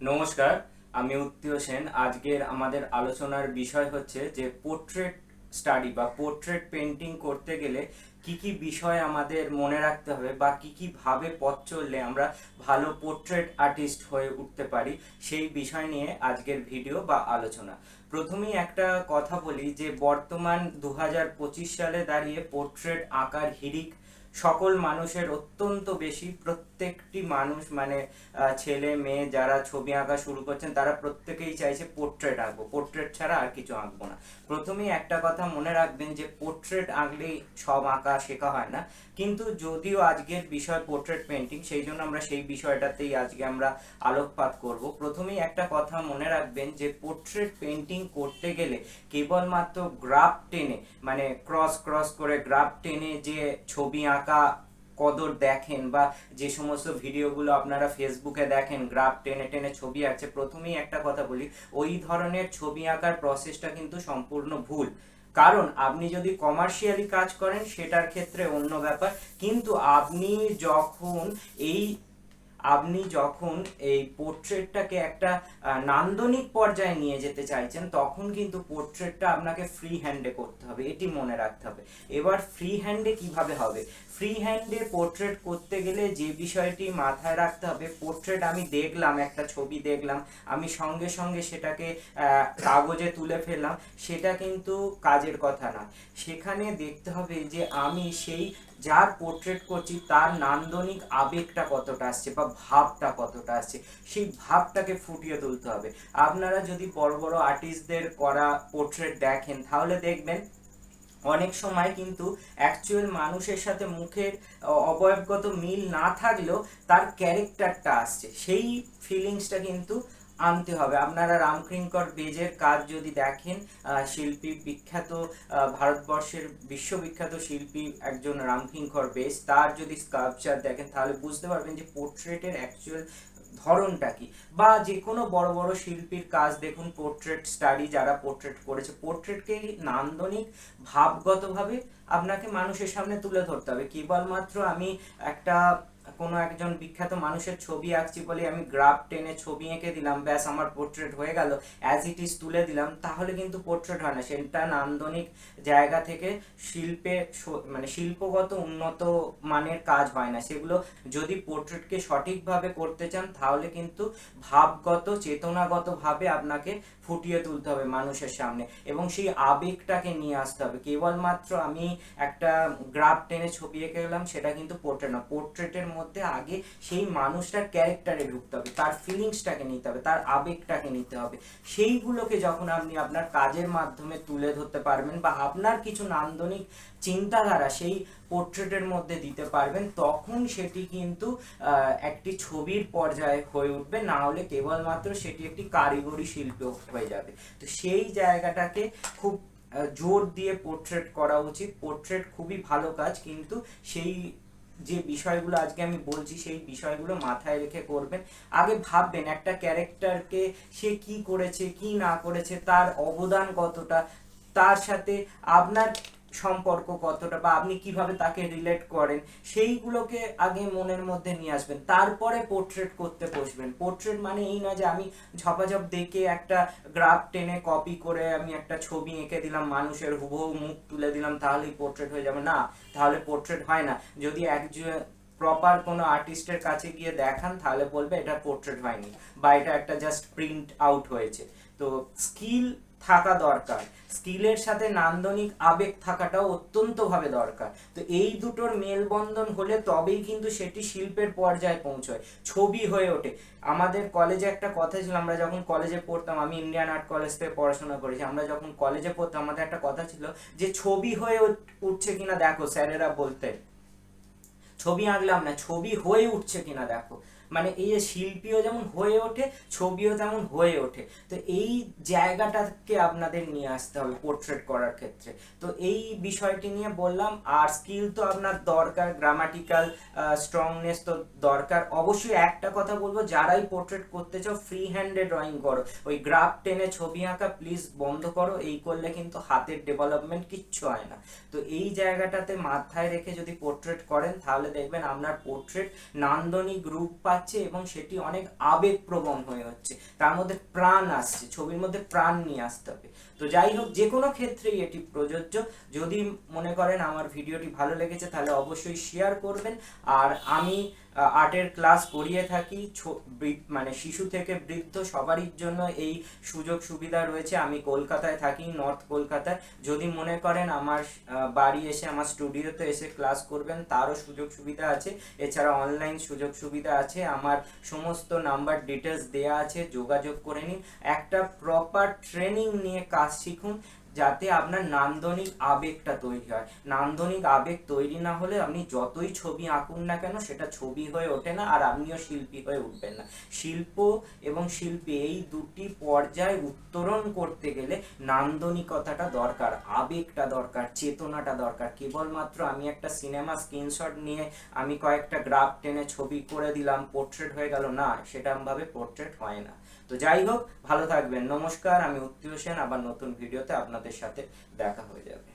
নমস্কার, আমি উত্তীয় সেন। আজকের আমাদের আলোচনার বিষয় হচ্ছে যে পোর্ট্রেট স্টাডি বা পোর্ট্রেট পেন্টিং করতে গেলে কি কি বিষয় আমাদের মনে রাখতে হবে বা কি কি ভাবে পথ চললে আমরা ভালো পোর্ট্রেট আর্টিস্ট হয়ে উঠতে পারি সেই বিষয় নিয়ে আজকের ভিডিও বা আলোচনা। প্রথমেই একটা কথা বলি যে বর্তমান দু হাজার পঁচিশ সালে দাঁড়িয়ে পোর্ট্রেট আঁকার হিড়িক সকল মানুষের অত্যন্ত বেশি, প্রত্যেকটি মানুষ মানে ছেলে, মেয়ে যারা ছবি আঁকা শুরু করছেন, তারা প্রত্যেকেই চাইছে পোর্ট্রেট আঁকবো। পোর্ট্রেট ছাড়া আর কিছু আঁকবো না। প্রথমেই একটা কথা মনে রাখবেন যে, পোর্ট্রেট আঁকলেই সব আঁকা শেখা হয় না। কিন্তু যদিও আজকের বিষয় পোর্ট্রেট পেন্টিং সেই জন্য আমরা সেই বিষয়টাতেই আজকে আমরা আলোকপাত করব। প্রথমেই একটা কথা মনে রাখবেন যে, পোর্ট্রেট পেন্টিং করতে গেলে কেবলমাত্র গ্রাফ টেনে মানে ক্রস ক্রস করে গ্রাফ টেনে যে ছবি আঁকা কদর দেখেন বা যে সমস্ত ভিডিওগুলো আপনারা ফেসবুকে দেখেন গ্রাফ টেনে টেনে ছবি আঁকছে, প্রথমেই একটা কথা বলি, ওই ধরনের ছবি আঁকার প্রসেসটা কিন্তু সম্পূর্ণ ভুল। কারণ আপনি যদি কমার্শিয়ালি কাজ করেন, সেটার ক্ষেত্রে অন্য ব্যাপার। কিন্তু আপনি যখন এই আপনি যখন এই পোর্ট্রেটটাকে একটা নান্দনিক পর্যায়ে নিয়ে যেতে চাইছেন, তখন কিন্তু পোর্ট্রেটটা আপনাকে ফ্রি হ্যান্ডে করতে হবে। এটি মনে রাখতে হবে। এবার ফ্রি হ্যান্ডে কীভাবে হবে? ফ্রি হ্যান্ডে পোর্ট্রেট করতে গেলে যে বিষয়টি মাথায় রাখতে হবে, পোর্ট্রেট আমি দেখলাম, একটা ছবি দেখলাম, আমি সঙ্গে সঙ্গে সেটাকে কাগজে তুলে ফেললাম, সেটা কিন্তু কাজের কথা না সেখানে দেখতে হবে যে আমি সেই যার পোর্ট্রেট করছি, তার নান্দনিক আবেগটা কতটা আসছে বা ভাবটা কতটা আসছে, সেই ভাবটাকে ফুটিয়ে তুলতে হবে। আপনারা যদি বড় বড় আর্টিস্টদের করা পোর্ট্রেট দেখেন, তাহলে দেখবেন অনেক সময় কিন্তু অ্যাকচুয়াল মানুষের সাথে মুখের অবয়বগত মিল না থাকলেও তার ক্যারেক্টারটা আসছে। সেই ফিলিংসটা কিন্তু আনতে হবে। আপনারা রামকিঙ্কর বেজের কাজ যদি দেখেন শিল্পী বিখ্যাত ভারতবর্ষের বিশ্ববিখ্যাত শিল্পী একজন রামকিঙ্কর বেজ তার যদি স্কাল্পচার দেখেন, তাহলে বুঝতে পারবেন যে পোর্ট্রেটের অ্যাকচুয়াল ধরনটা কি। বা যে কোনো বড় বড় শিল্পীর কাজ দেখুন পোর্ট্রেট স্টাডি যারা পোর্ট্রেট করেছে পোর্ট্রেটকে নান্দনিক, ভাবগতভাবে আপনাকে মানুষের সামনে তুলে ধরতে হবে। কেবলমাত্র আমি একটা কোনো একজন বিখ্যাত মানুষের ছবি আঁকছি বলে আমি গ্রাফ টেনে ছবি এঁকে দিলাম, ব্যাস আমার পোর্ট্রেট হয়ে গেল অ্যাজ ইট ইজ তুলে দিলাম, তাহলে কিন্তু পোর্ট্রেট হয় না। সেটা নান্দনিক জায়গা থেকে শিল্পে মানে শিল্পগত উন্নত মানের কাজ হয় না। সেগুলো যদি পোর্ট্রেটকে সঠিকভাবে করতে চান, তাহলে কিন্তু ভাবগত, চেতনাগতভাবে আপনাকে ফুটিয়ে তুলতে হবে মানুষের সামনে এবং সেই আবেগটাকে নিয়ে আসতে হবে। কেবলমাত্র আমি একটা গ্রাফ টেনে ছবি এঁকে গেলাম সেটা কিন্তু পোর্ট্রেট না। পোর্ট্রেটের মধ্যে আগে সেই মানুষটার ক্যারেক্টারে ঢুকতে হবে, তার ফিলিংসটাকে নিতে হবে, তার আবেগটাকে নিতে হবে। সেইগুলোকে যখন আপনি আপনার কাজের মাধ্যমে তুলে ধরতে পারবেন বা আপনার কিছু নান্দনিক চিন্তাধারা সেই পোর্ট্রেটের মধ্যে দিতে পারবেন, তখন সেটি কিন্তু একটি ছবির পর্যায়ে হয়ে উঠবে, না হলে কেবলমাত্র সেটি একটি কারিগরি শিল্প হয়ে যাবে। তো সেই জায়গাটাকে খুব জোর দিয়ে পোর্ট্রেট করা উচিত। পোর্ট্রেট খুবই ভালো কাজ, কিন্তু সেই যে বিষয়গুলো আজকে আমি বলছি, সেই বিষয়গুলো মাথায় রেখে করবেন। আগে ভাববেন একটা ক্যারেক্টারকে সে কি করেছে, কি না করেছে, তার অবদান কতটা, তার সাথে আপনার সম্পর্ক কতটা বা আপনি কীভাবে তাকে রিলেট করেন, সেইগুলোকে আগে মনের মধ্যে নিয়ে আসবেন। তারপরে পোর্ট্রেট করতে বসবেন। পোর্ট্রেট মানে এই নয় যে আমি ঝপাঝপ দেখে একটা গ্রাফ টেনে কপি করে আমি একটা ছবি এঁকে দিলাম, মানুষের হুবহু মুখ তুলে দিলাম, তাহলেই পোর্ট্রেট হয়ে যাবে। না, তাহলে পোর্ট্রেট হয় না। যদি একজন প্রপার কোনো আর্টিস্টের কাছে গিয়ে দেখান, তাহলে বলবে এটা পোর্ট্রেট হয়নি বা এটা একটা জাস্ট প্রিন্ট আউট হয়েছে। তো স্কিল থাকা দরকার। স্কিলের সাথে নান্দনিক আবেগ থাকাটাও অত্যন্তভাবে দরকার। তো এই দুটোর মেলবন্ধন হলে তবেই কিন্তু সেটি শিল্পের পর্যায়ে পৌঁছয়, ছবি হয়ে ওঠে। আমাদের কলেজে একটা কথা ছিল, আমরা যখন কলেজে পড়তাম, আমি ইন্ডিয়ান আর্ট কলেজ থেকে পড়াশোনা করেছি, আমরা যখন কলেজে পড়তাম, আমাদের একটা কথা ছিল যে ছবি হয়ে উঠ- উঠছে কিনা দেখো, স্যারেরা বলতেন। ছবি আঁকলাম না, ছবি হয়ে উঠছে কিনা দেখো। মানে এই যে শিল্পীও যেমন হয়ে ওঠে, ছবিও তেমন হয়ে ওঠে। তো এই জায়গাটাকে আপনাদের নিয়ে আসতে হবে পোর্ট্রেট করার ক্ষেত্রে। তো এই বিষয়টি নিয়ে বললাম, আর স্কিল তো আপনার দরকার গ্রামাটিক্যাল স্ট্রংনেস তো দরকার। অবশ্যই একটা কথা বলব, যারাই পোর্ট্রেট করতে চাও ফ্রি হ্যান্ডে ড্রয়িং করো। ওই গ্রাফ টেনে ছবি আঁকা প্লিজ বন্ধ করো, এই করলে কিন্তু হাতের ডেভেলপমেন্ট কিচ্ছু হয় না। তো এই জায়গাটাতে মাথায় রেখে যদি পোর্ট্রেট করেন, তাহলে দেখবেন আপনার পোর্ট্রেট নান্দনিক রূপ পাচ্ছে পাচ্ছে এবং সেটি অনেক আবেগপ্রবণ হয়ে হচ্ছে। তার মধ্যে প্রাণ আসছে, ছবির মধ্যে প্রাণ নিয়ে আসতে হবে। তো যাই হোক, যে কোনো ক্ষেত্রেই এটি প্রযোজ্য। যদি মনে করেন আমার ভিডিওটি ভালো লেগেছে, তাহলে অবশ্যই শেয়ার করবেন। আর আমি আর্টের ক্লাস করিয়ে থাকি। মানে শিশু থেকে বৃদ্ধ সবারই জন্য এই সুযোগ সুবিধা রয়েছে। আমি কলকাতায় থাকি, নর্থ কলকাতায়। যদি মনে করেন আমার বাড়ি এসে, আমার স্টুডিওতে এসে ক্লাস করবেন, তারও সুযোগ সুবিধা আছে। এছাড়া অনলাইন সুযোগ সুবিধা আছে। আমার সমস্ত নাম্বার ডিটেলস দেয়া আছে, যোগাযোগ করে নিন। একটা প্রপার ট্রেনিং নিয়ে কাজ শিখুন। যাতে আপনার নান্দনিক আবেগটা তৈরি হয়। নান্দনিক আবেগ তৈরি না হলে আপনি যতই ছবি আঁকুন না কেন, সেটা ছবি হয়ে ওঠে না আর আপনিও শিল্পী হয়ে উঠবেন না। শিল্প এবং শিল্পী এই দুটি পর্যায়ে উত্তরণ করতে গেলে নান্দনিকতাটা দরকার, আবেগটা দরকার, চেতনাটা দরকার। কেবলমাত্র আমি একটা সিনেমা স্ক্রিনশট নিয়ে আমি কয়েকটা গ্রাফ টেনে ছবি করে দিলাম, পোর্ট্রেট হয়ে গেল, না, সেটা ভাবে পোর্ট্রেট হয় না। তো যাই হোক, ভালো থাকবেন। নমস্কার, আমি উত্তীয় সেন, আবার নতুন ভিডিওতে আপনাদের সাথে দেখা হয়ে যাবে।